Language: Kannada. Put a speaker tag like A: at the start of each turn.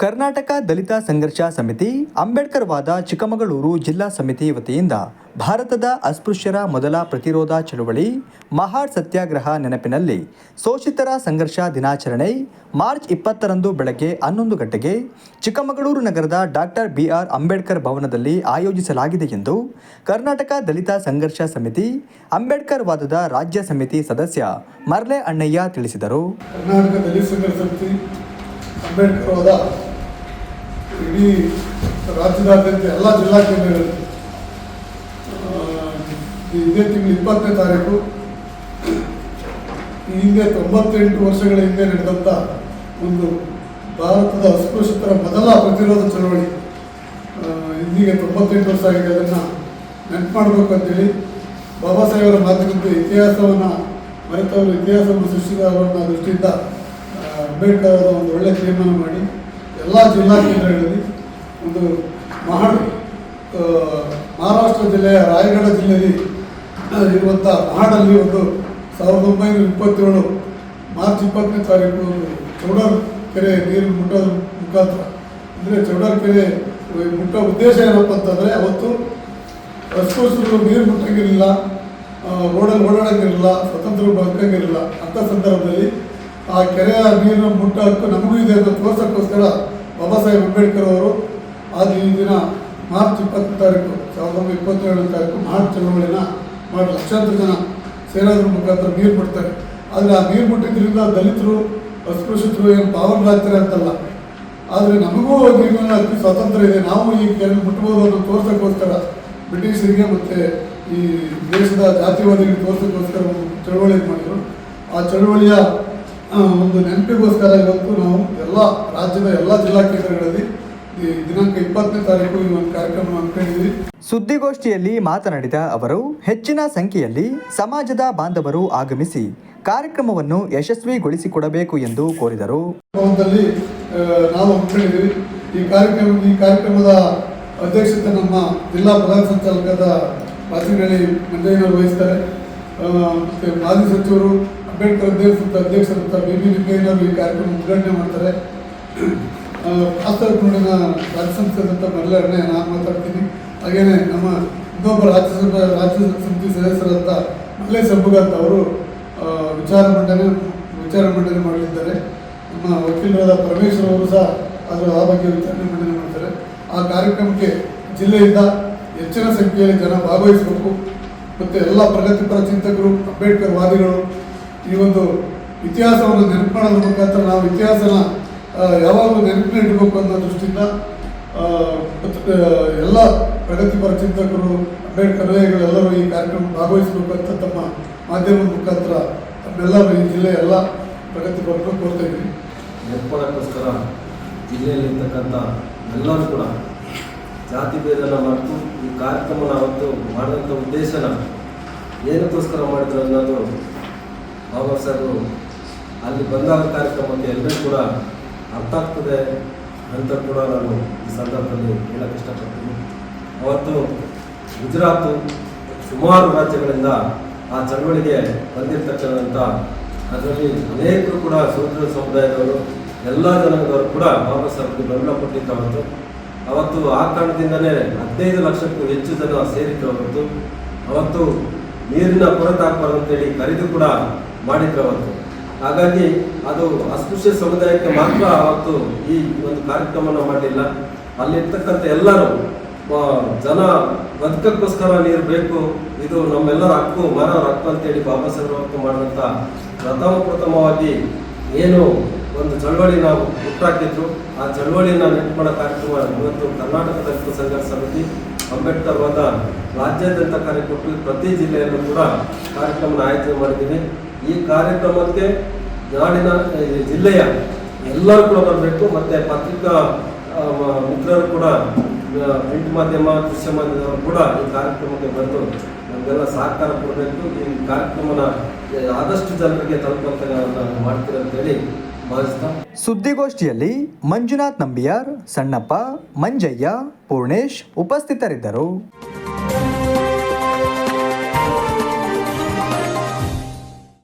A: ಕರ್ನಾಟಕ ದಲಿತ ಸಂಘರ್ಷ ಸಮಿತಿ, ಅಂಬೇಡ್ಕರ್ ವಾದ ಚಿಕ್ಕಮಗಳೂರು ಜಿಲ್ಲಾ ಸಮಿತಿ ವತಿಯಿಂದ ಭಾರತದ ಅಸ್ಪೃಶ್ಯರ ಮೊದಲ ಪ್ರತಿರೋಧ ಚಳುವಳಿ ಮಹಾ ಸತ್ಯಾಗ್ರಹ ನೆನಪಿನಲ್ಲಿ ಶೋಷಿತರ ಸಂಘರ್ಷ ದಿನಾಚರಣೆ, ಮಾರ್ಚ್ ಇಪ್ಪತ್ತರಂದು ಬೆಳಗ್ಗೆ ಹನ್ನೊಂದು ಗಂಟೆಗೆ ಚಿಕ್ಕಮಗಳೂರು ನಗರದ ಡಾಕ್ಟರ್ ಬಿಆರ್ ಅಂಬೇಡ್ಕರ್ ಭವನದಲ್ಲಿ ಆಯೋಜಿಸಲಾಗಿದೆ ಎಂದು ಕರ್ನಾಟಕ ದಲಿತ ಸಂಘರ್ಷ ಸಮಿತಿ, ಅಂಬೇಡ್ಕರ್ ವಾದದ ರಾಜ್ಯ ಸಮಿತಿ ಸದಸ್ಯ ಮರ್ಲೆ ಅಣ್ಣಯ್ಯ ತಿಳಿಸಿದರು.
B: ಅಂಬೇಡ್ಕರ್ ಇಡೀ ರಾಜ್ಯದಾದ್ಯಂತ ಎಲ್ಲ ಜಿಲ್ಲಾ ಕೇಂದ್ರಗಳಲ್ಲಿ ಇದೇ ತಿಂಗಳು ಇಪ್ಪತ್ತನೇ ತಾರೀಕು, ಈ ಹಿಂದೆ ತೊಂಬತ್ತೆಂಟು ವರ್ಷಗಳ ಹಿಂದೆ ನಡೆದಂಥ ಒಂದು ಭಾರತದ ಅಸ್ಪೃಶ್ಯತರ ಮೊದಲ ಪ್ರತಿರೋಧ ಚಳವಳಿ ಇಂದಿಗೆ ತೊಂಬತ್ತೆಂಟು ವರ್ಷ ಆಗಿದೆ. ಅದನ್ನು ನೆನಪು ಮಾಡಬೇಕು ಅಂತೇಳಿ ಬಾಬಾ ಸಾಹೇಬರ ಮಾತಿನಂತೆ ಇತಿಹಾಸವನ್ನು, ಮರೆತವರು ಇತಿಹಾಸವನ್ನು ಸೃಷ್ಟಿಸಿದವರನ್ನ ದೃಷ್ಟಿಯಿಂದ ಅಂಬೇಡ್ಕರ್ ಅವರ ಒಂದು ಒಳ್ಳೆಯ ತೀರ್ಮಾನ ಮಾಡಿ ಎಲ್ಲ ಜಿಲ್ಲಾ ಕೇಂದ್ರಗಳಲ್ಲಿ ಒಂದು ಮಹಾ ಮಹಾರಾಷ್ಟ್ರ ಜಿಲ್ಲೆಯ ರಾಯಗಢ ಜಿಲ್ಲೆಯಲ್ಲಿ ಇರುವಂಥ ಮಹಾಡಲ್ಲಿ ಒಂದು ಸಾವಿರದ ಒಂಬೈನೂರ ಇಪ್ಪತ್ತೇಳು ಮಾರ್ಚ್ ಇಪ್ಪತ್ತನೇ ತಾರೀಕು ಚೌಡರ್ ಕೆರೆ ನೀರು ಮುಟ್ಟೋದ್ರ ಮುಖಾಂತರ. ಅಂದರೆ ಚೌಡರ್ ಕೆರೆ ಮುಟ್ಟೋ ಉದ್ದೇಶ ಏನಪ್ಪ ಅಂತಂದರೆ ಅವತ್ತು ಅಸ್ಪೃಶ್ಯರು ನೀರು ಮುಟ್ಟಂಗಿರಲಿಲ್ಲ ಓಡಲ್ ಓಡಾಡಂಗಿರಲಿಲ್ಲ ಸ್ವತಂತ್ರ ಬದುಕಂಗಿರಲಿಲ್ಲ. ಅಂಥ ಸಂದರ್ಭದಲ್ಲಿ ಆ ಕೆರೆಯ ನೀರು ಮುಟ್ಟೋಕ್ಕೂ ನಮಗೂ ಇದೆ ಅಂತ ತೋರ್ಸೋಕ್ಕೋಸ್ಕರ ಬಾಬಾ ಸಾಹೇಬ್ ಅಂಬೇಡ್ಕರ್ ಅವರು ಅದು ಈ ದಿನ ಮಾರ್ಚ್ ಇಪ್ಪತ್ತನೇ ತಾರೀಕು, ಸಾವಿರದ ಒಂಬೈನೂರ ಇಪ್ಪತ್ತೇಳನೇ ತಾರೀಕು ಮಾರ್ಚ್ ಚಳವಳಿನ ಮಾಡಿ ಲಕ್ಷಾಂತರ ಜನ ಸೇನಾದ ಮುಖಾಂತರ ನೀರು ಬಿಡ್ತಾರೆ. ಆದರೆ ಆ ನೀರು ಬಿಟ್ಟಿದ್ದರಿಂದ ದಲಿತರು ಅಸ್ಪೃಶ್ಯರು ಏನು ಪಾವನರಾಗ್ತಾರೆ ಅಂತಲ್ಲ. ಆದರೆ ನಮಗೂ ನೀರಿನ ಅತಿ ಸ್ವಾತಂತ್ರ್ಯ ಇದೆ. ನಾವು ಈ ಕೆಲವು ಮುಟ್ಬೋದು ಅನ್ನೋ ತೋರ್ಸೋಕ್ಕೋಸ್ಕರ ಬ್ರಿಟಿಷರಿಗೆ ಮತ್ತು ಈ ದೇಶದ ಜಾತಿವಾದಿಗಳಿಗೆ ತೋರ್ಸೋಕ್ಕೋಸ್ಕರ ಚಳವಳಿ ಮಾಡಿದರು. ಆ ಚಳವಳಿಯ ಒಂದು ನೆನಪಿಗೋಸ್ಕರ ಇವತ್ತು ನಾವು ಎಲ್ಲ ರಾಜ್ಯದ ಎಲ್ಲ ಜಿಲ್ಲಾ ಕೇಂದ್ರಗಳಲ್ಲಿ ಈ ದಿನಾಂಕ ಇಪ್ಪತ್ತನೇ ತಾರೀಕು ಈ ಒಂದು ಕಾರ್ಯಕ್ರಮ ಹಮ್ಮಿಕೊಂಡಿದ್ವಿ
A: ಸುದ್ದಿಗೋಷ್ಠಿಯಲ್ಲಿ ಮಾತನಾಡಿದ ಅವರು ಹೆಚ್ಚಿನ ಸಂಖ್ಯೆಯಲ್ಲಿ ಸಮಾಜದ ಬಾಂಧವರು ಆಗಮಿಸಿ ಕಾರ್ಯಕ್ರಮವನ್ನು ಯಶಸ್ವಿಗೊಳಿಸಿಕೊಡಬೇಕು ಎಂದು ಕೋರಿದರು.
B: ನಾವು ಈ ಕಾರ್ಯಕ್ರಮ ಈ ಕಾರ್ಯಕ್ರಮದ ಅಧ್ಯಕ್ಷತೆ ನಮ್ಮ ಜಿಲ್ಲಾ ಪ್ರಧಾನ ಸಂಚಾಲಕದ ಬಾಚಿನಹಳ್ಳಿ ಮಂಜಯ್ಯನವರು ವಹಿಸ್ತಾರೆ. ಮತ್ತೆ ಮಾಜಿ ಸಚಿವರು ಅಂಬೇಡ್ಕರ್ ಅಧ್ಯಕ್ಷ ಅಧ್ಯಕ್ಷರಂತ ಬಿ. ಬಿ. ಈ ಕಾರ್ಯಕ್ರಮ ಉದ್ಘಾಟನೆ ಮಾಡ್ತಾರೆ. ಕಾಸರಗೋಡಿನ ರಾಜ್ಯ ಮರಳೆ ಅಣ್ಣಯ್ಯ ನಾನು ಮಾತಾಡ್ತೀನಿ. ಹಾಗೇನೆ ನಮ್ಮ ಇನ್ನೊಬ್ಬ ರಾಜ್ಯಸಭೆ ರಾಜ್ಯ ಸಮಿತಿ ಸದಸ್ಯರಾದ ಮಲ್ಲೆ ಸಬ್ಬುಗಂತ ಅವರು ವಿಚಾರ ಮಂಡನೆ ವಿಚಾರ ಮಂಡನೆ ಮಾಡಲಿದ್ದಾರೆ. ನಮ್ಮ ವಕೀಲರಾದ ಪರಮೇಶ್ವರ್ ಅವರು ಸಹ ಅದರ ಆ ಬಗ್ಗೆ ವಿಚಾರಣೆ ಮಂಡನೆ ಮಾಡ್ತಾರೆ. ಆ ಕಾರ್ಯಕ್ರಮಕ್ಕೆ ಜಿಲ್ಲೆಯಿಂದ ಹೆಚ್ಚಿನ ಸಂಖ್ಯೆಯಲ್ಲಿ ಜನ ಭಾಗವಹಿಸಬೇಕು. ಮತ್ತು ಎಲ್ಲ ಪ್ರಗತಿಪರ ಚಿಂತಕರು, ಅಂಬೇಡ್ಕರ್ ವಾದಿಗಳು ಈ ಒಂದು ಇತಿಹಾಸವನ್ನು ನೆನಪು ಮುಖಾಂತರ ನಾವು ಇತಿಹಾಸನ ಯಾವಾಗಲೂ ನೆನಪಿನ ಇಡಬೇಕು ಅನ್ನೋ ದೃಷ್ಟಿಯಿಂದ ಎಲ್ಲ ಪ್ರಗತಿಪರ ಚಿಂತಕರು, ಅಂಬೇಡ್ಕರ್ ಎಲ್ಲರೂ ಈ ಕಾರ್ಯಕ್ರಮ ಭಾಗವಹಿಸಬೇಕು ತಮ್ಮ ಮಾಧ್ಯಮದ ಮುಖಾಂತರ ತಮ್ಮೆಲ್ಲರೂ ಈ ಜಿಲ್ಲೆ ಎಲ್ಲ ಪ್ರಗತಿಪರರು ಕೋರ್ತಾ ಇದ್ದೀವಿ.
C: ನೆನಪೋಣಕ್ಕೋಸ್ಕರ ಜಿಲ್ಲೆಯಲ್ಲಿರ್ತಕ್ಕಂಥ ಎಲ್ಲರೂ ಕೂಡ ಜಾತಿ ಭೇದನ ಮರೆತು ಈ ಕಾರ್ಯಕ್ರಮ ಅವತ್ತು ಮಾಡಿದಂಥ ಉದ್ದೇಶನ ಏನಕ್ಕೋಸ್ಕರ ಮಾಡಿದ್ರು ಅನ್ನೋದು ಬಾಬಾ ಸರ್, ಅಲ್ಲಿ ಬಂದಾಗ ಕಾರ್ಯಕ್ರಮಕ್ಕೆ ಎಲ್ಲರೂ ಕೂಡ ಅರ್ಥ ಆಗ್ತದೆ ಅಂತ ಕೂಡ ನಾನು ಈ ಸಂದರ್ಭದಲ್ಲಿ ಹೇಳಕ್ಕೆ ಇಷ್ಟಪಡ್ತೀನಿ. ಅವತ್ತು ಗುಜರಾತ್ ಸುಮಾರು ರಾಜ್ಯಗಳಿಂದ ಆ ಚಳವಳಿಗೆ ಬಂದಿರತಕ್ಕಂಥ ಅದರಲ್ಲಿ ಅನೇಕರು ಕೂಡ ಸೂತ್ರ ಸಮುದಾಯದವರು, ಎಲ್ಲ ಜನಗಳವರು ಕೂಡ ಬಾಬಾ ಸಾಹೇಬ್ಗೆ ಬೆಂಬಲ ಕೊಟ್ಟಿದ್ದು ಅವತ್ತು. ಅವತ್ತು ಆ ಕಾರಣದಿಂದಲೇ ಹದಿನೈದು ಲಕ್ಷಕ್ಕೂ ಹೆಚ್ಚು ಜನ ಸೇರಿತ್ತು ಅವತ್ತು. ಅವತ್ತು ನೀರಿನ ಅಂತೇಳಿ ಕರೆದು ಕೂಡ ಮಾಡಿದ್ರು ಅವತ್ತು. ಹಾಗಾಗಿ ಅದು ಅಸ್ಪೃಶ್ಯ ಸಮುದಾಯಕ್ಕೆ ಮಾತ್ರ ಅವತ್ತು ಈ ಒಂದು ಕಾರ್ಯಕ್ರಮವನ್ನು ಮಾಡಲಿಲ್ಲ. ಅಲ್ಲಿರ್ತಕ್ಕಂಥ ಎಲ್ಲರೂ ಜನ ಬದುಕಕ್ಕೋಸ್ಕರ ನೀರು ಬೇಕು, ಇದು ನಮ್ಮೆಲ್ಲರ ಹಕ್ಕು, ಮರ ಹಕ್ಕು ಅಂತೇಳಿ ಬಾಬಾ ಸಾಹೇಬ್ ಹಕ್ಕು ಮಾಡಿದಂಥ ಪ್ರಥಮ ಪ್ರಥಮವಾಗಿ ಏನು ಒಂದು ಚಳವಳಿ ನಾವು ಹುಟ್ಟಾಕಿದ್ರು. ಆ ಚಳವಳಿನ ನೆನಪು ಮಾಡೋ ಕಾರ್ಯಕ್ರಮ ಇವತ್ತು ಕರ್ನಾಟಕ ರಕ್ತ ಸಂಘರ್ಷ ಸಮಿತಿ ಅಂಬೇಡ್ಕರ್ ವಾದ ರಾಜ್ಯಾದ್ಯಂತ ಕಾರ್ಯಕ್ರಮ ಪ್ರತಿ ಜಿಲ್ಲೆಯಲ್ಲೂ ಕೂಡ ಕಾರ್ಯಕ್ರಮನ ಆಯೋಜನೆ ಮಾಡಿದ್ದೀನಿ. ಈ ಕಾರ್ಯಕ್ರಮಕ್ಕೆ ನಾಡಿನ ಜಿಲ್ಲೆಯ ಎಲ್ಲರೂ ಕೂಡ ಬರಬೇಕು. ಮತ್ತು ಪತ್ರಿಕಾ ಮಿತ್ರರು ಕೂಡ ಪ್ರಿಂಟ್ ಮಾಧ್ಯಮ, ದೃಶ್ಯ ಮಾಧ್ಯಮದವರು ಕೂಡ ಈ ಕಾರ್ಯಕ್ರಮಕ್ಕೆ ಬಂದು ನಮಗೆಲ್ಲ ಸಹಕಾರ ಕೊಡಬೇಕು. ಈ ಕಾರ್ಯಕ್ರಮನ, ಆದಷ್ಟು ಜನರಿಗೆ ತಲುಪಂತ ಭಾವಿಸ್ತಾ
A: ಸುದ್ದಿಗೋಷ್ಠಿಯಲ್ಲಿ ಮಂಜುನಾಥ್ ನಂಬಿಯಾರ್ ಸಣ್ಣಪ್ಪ ಮಂಜಯ್ಯ ಪೂರ್ಣೇಶ್ ಉಪಸ್ಥಿತರಿದ್ದರು.